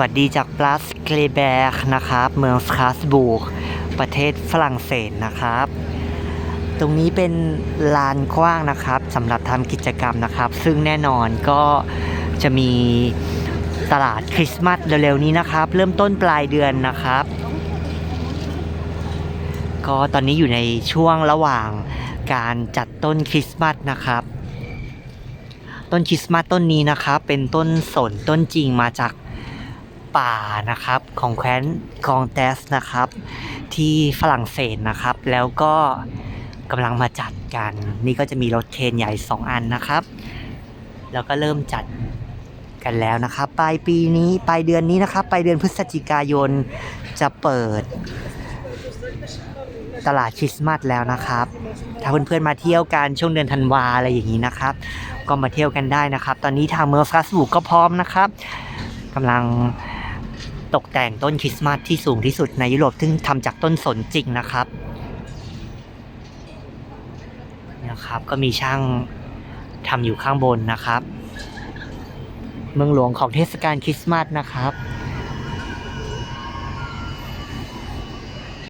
วัสดีจากปลัสเกลแบกนะครับ เมืองสคาสบูกประเทศฝรั่งเศสนะครับ ตรงนี้เป็นลานกว้างนะครับสำหรับทำกิจกรรมนะครับ ซึ่งแน่นอนก็จะมีตลาดคริสต์มาสเร็วๆนี้นะครับ เริ่มต้นปลายเดือนนะครับ ก็ตอนนี้อยู่ในช่วงระหว่างการจัดต้นคริสต์มาสนะครับ ต้นคริสต์มาสต้นนี้นะครับ เป็นต้นสนต้นจริงมาจาก ป่านะครับของแคว้นกองเตสนะครับ ที่ฝรั่งเศสนะครับ แล้วก็กำลังมาจัดกัน นี่ก็จะมีรถเคนใหญ่ 2 อันนะครับ แล้วก็เริ่มจัดกันแล้วนะครับปลายปีนี้ปลายเดือนนี้นะครับปลายเดือนพฤศจิกายนจะเปิดตลาดคริสต์มาสแล้วนะครับ ถ้าเพื่อนๆมาเที่ยวกันช่วงเดือนธันวาอะไรอย่างนี้นะครับ ก็มาเที่ยวกันได้นะครับ ตอนนี้ทางเมืองฟรัสบูร์กก็พร้อมนะครับกำลัง ตกแต่งต้นคริสต์มาสที่สูงที่สุดในยุโรปซึ่งทำจากต้นสนจริงนะครับนะครับก็มีช่างทำอยู่ข้างบนนะครับ เมืองหลวงของเทศกาลคริสต์มาสนะครับ